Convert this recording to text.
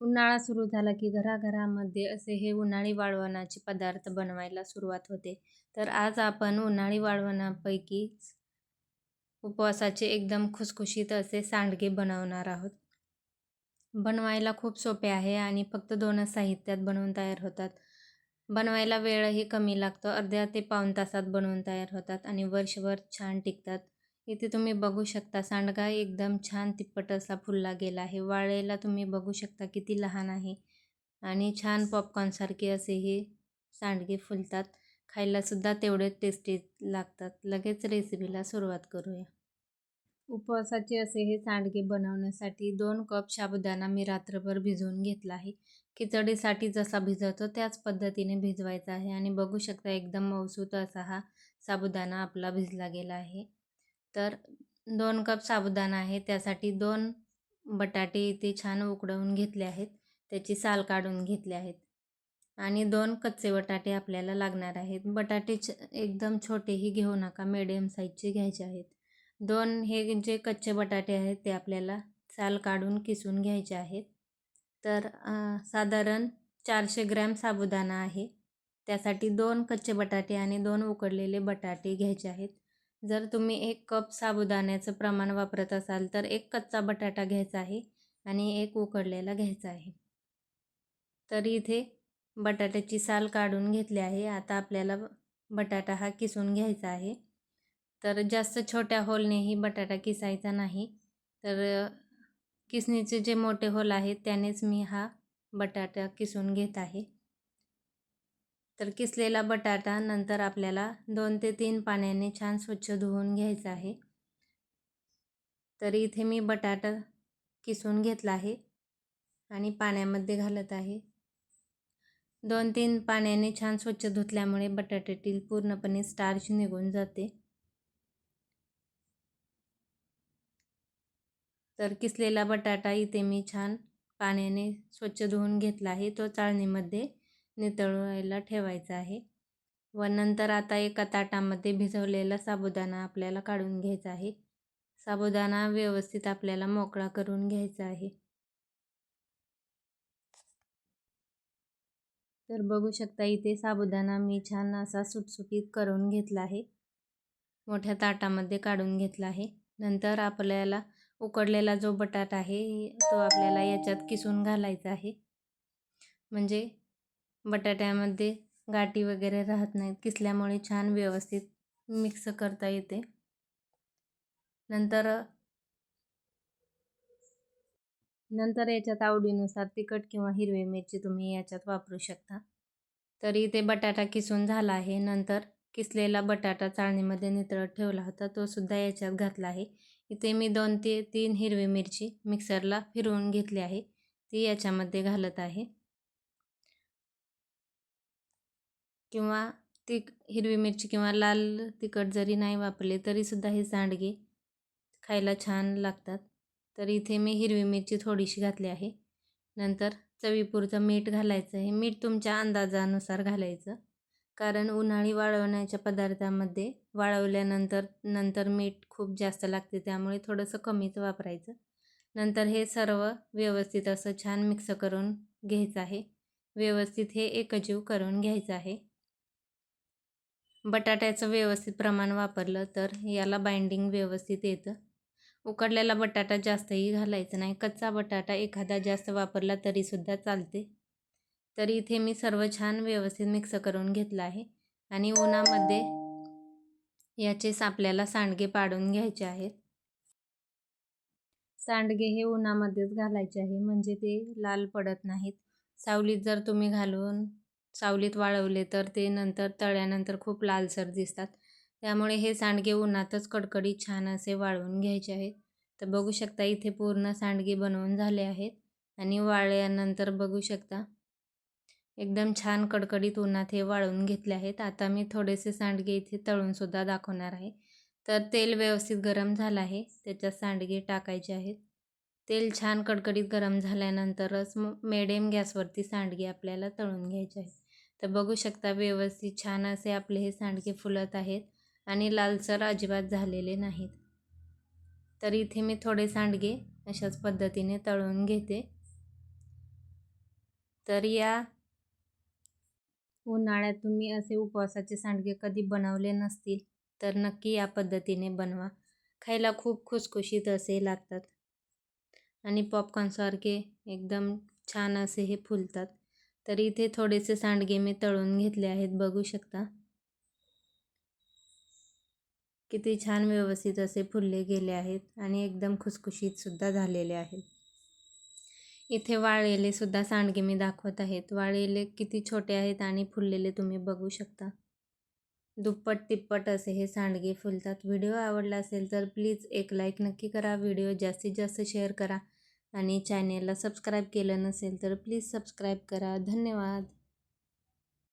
उन्हाळा सुरू झाला की घराघरामध्ये असे हे उन्हाळी वाळवणाचे पदार्थ बनवायला सुरुवात होते. तर आज आपण उन्हाळी वाळवणापैकी उपवासाचे एकदम खुसखुशीत असे सांडगे बनवणार आहोत. बनवायला खूप सोपे आहे आणि फक्त दोनच साहित्यात बनवून तयार होतात. बनवायला वेळही कमी लागतो. अर्ध्या ते पाऊण तासात बनवून तयार होतात आणि वर्षभर छान टिकतात. इथे तुम्ही बघू शकता सांडगा एकदम छान तिप्पट असा फुलला गेला आहे. वाळेला तुम्ही बघू शकता किती लहान आहे. आणि छान पॉपकॉर्नसारखे असे हे सांडगे फुलतात. खायलासुद्धा तेवढे टेस्टी लागतात. लगेच रेसिपीला सुरुवात करूया. उपवासाचे असे हे सांडगे बनवण्यासाठी दोन कप साबुदाणा मी रात्रभर भिजवून घेतला आहे. खिचडीसाठी जसा भिजवतो त्याच पद्धतीने भिजवायचा आहे. आणि बघू शकता एकदम मौसूत असा हा साबुदाणा आपला भिजला गेला आहे. तर दोन कप साबुदाणा आहे त्यासाठी दोन बटाटे इथे छान उकडवून घेतले आहेत. त्याची साल काढून घेतले आहेत. आणि दोन कच्चे बटाटे आपल्याला लागणार आहेत. बटाटे छ एकदम छोटेही घेऊ नका मिडियम साईजचे घ्यायचे आहेत. दोन हे जे कच्चे बटाटे आहेत ते आपल्याला साल काढून किसून घ्यायचे आहेत. तर साधारण चारशे ग्रॅम साबुदाणा आहे. त्यासाठी दोन कच्चे बटाटे आणि दोन उकडलेले बटाटे घ्यायचे आहेत. जर तुम्ही एक कप साबुदाण्याचं प्रमाण वापरत असाल तर एक कच्चा बटाटा घ्यायचा आहे आणि एक उकडलेला घ्यायचा आहे. तर इथे बटाट्याची साल काढून घेतली आहे. आता आपल्याला बटाटा हा किसून घ्यायचा आहे. तर जास्त छोट्या होलनेही बटाटा किसायचा नाही. तर किसणीचे जे मोठे होल आहेत त्यानेच मी हा बटाटा किसून घेत आहे. तर किसलेला बटाटा नंतर आपल्याला दोन ते तीन पाण्याने छान स्वच्छ धुवून घ्यायचा आहे. तर इथे मी बटाटा किसून घेतला आहे आणि पाण्यामध्ये घालत आहे. दोन तीन पाण्याने छान स्वच्छ धुतल्यामुळे बटाट्यातील पूर्णपणे स्टार्च निघून जाते. तर किसलेला बटाटा इथे मी छान पाण्याने स्वच्छ धुवून घेतला आहे. तो चाळणीमध्ये नितळवायला ठेवायचं आहे. व नंतर आता एका ताटामध्ये भिजवलेला साबुदाणा आपल्याला काढून घ्यायचा आहे. साबुदाणा व्यवस्थित आपल्याला मोकळा करून घ्यायचा आहे. तर बघू शकता इथे साबुदाणा मी छान असा सुटसुटीत करून घेतला आहे. मोठ्या ताटामध्ये काढून घेतला आहे. नंतर आपल्याला उकडलेला जो बटाटा आहे तो आपल्याला याच्यात किसून घालायचा आहे. म्हणजे बटाट्यामध्ये गाठी वगैरे राहत नाहीत किसल्यामुळे छान व्यवस्थित मिक्स करता येते. नंतर नंतर याच्यात आवडीनुसार तिखट किंवा हिरवी मिरची तुम्ही याच्यात वापरू शकता. तरी ते बटाटा किसून झाला आहे. नंतर किसलेला बटाटा चाळणीमध्ये नितळत ठेवला होता. तो सुद्धा याच्यात घातला आहे. इथे मी दोन ते तीन हिरवी मिरची मिक्सरला फिरवून घेतली आहे. ती याच्यामध्ये घालत आहे. किंवा ती हिरवी मिरची किंवा लाल तिखट जरी नाही वापरले तरीसुद्धा हे सांडगे खायला छान लागतात. तर इथे मी हिरवी मिरची थोडीशी घातली आहे. नंतर चवीपुरतं मीठ घालायचं आहे. मीठ तुमच्या अंदाजानुसार घालायचं. कारण उन्हाळी वाळवण्याच्या पदार्थामध्ये वाळवल्यानंतर नंतर मीठ खूप जास्त लागते त्यामुळे थोडंसं कमीच वापरायचं. नंतर हे सर्व व्यवस्थित असं छान मिक्स करून घ्यायचं आहे. व्यवस्थित हे एकजीव करून घ्यायचं आहे. बटाट्याचं व्यवस्थित प्रमाण वापरलं तर याला बाइंडिंग व्यवस्थित येतं. उकडलेला बटाटा जास्तही घालायचं नाही. कच्चा बटाटा एखादा जास्त वापरला तरीसुद्धा चालते. तरी इथे मी सर्व छान व्यवस्थित मिक्स करून घेतलं आहे आणि उन्हामध्ये याचेच आपल्याला सांडगे पाडून घ्यायचे आहेत. सांडगे हे उन्हामध्येच घालायचे आहे. म्हणजे ते लाल पडत नाहीत. सावलीत जर तुम्ही घालून सावलीत वाळवले तर ते नंतर तळ्यानंतर खूप लालसर दिसतात. त्यामुळे हे सांडगे उन्हातच कडकडीत छान असे वाळवून घ्यायचे आहेत. तर बघू शकता इथे पूर्ण सांडगे बनवून झाले आहेत आणि वाळल्यानंतर बघू शकता एकदम छान कडकडीत उन्हात हे वाळवून घेतले आहेत. आता मी थोडेसे सांडगे इथे तळूनसुद्धा दाखवणार आहे. तर तेल व्यवस्थित गरम झालं आहे. त्याच्यात सांडगे टाकायचे आहेत. तेल छान कडकडीत गरम झाल्यानंतरच मेडियम गॅसवरती सांडगे आपल्याला तळून घ्यायचे आहेत. तर बघू शकता व्यवस्थित छान असे आपले हे सांडगे फुलत आहेत आणि लालसर अजिबात झालेले नाहीत. तर इथे मी थोडे सांडगे अशाच पद्धतीने तळून घेते. तर या उन्हाळ्यात तुम्ही असे उपवासाचे सांडगे कधी बनवले नसतील तर नक्की या पद्धतीने बनवा. खायला खूप खुसखुशीत असे लागतात. आणि पॉपकॉर्नसारखे एकदम छान असे हे फुलतात. तर इथे थोडेसे सांडगे मी तळून घेतले आहेत बघू शकता. किती छान व्यवस्थित असे फुलले गेले आहेत आणि एकदम खुसखुशीत सुद्धा झालेले आहेत. इथे वाळलेले सुद्धा सांडगे मी दाखवत आहेत. वाळलेले किती छोटे आहेत आणि फुललेले तुम्ही बघू शकता. दुप्पट तिप्पट असे हे सांडगे फुलतात. व्हिडिओ आवडला असेल तर प्लीज एक लाईक नक्की करा. व्हिडिओ जास्तीत जास्त शेअर करा. आणि चॅनेलला सबस्क्राईब केलं नसेल तर प्लीज सबस्क्राईब करा. धन्यवाद.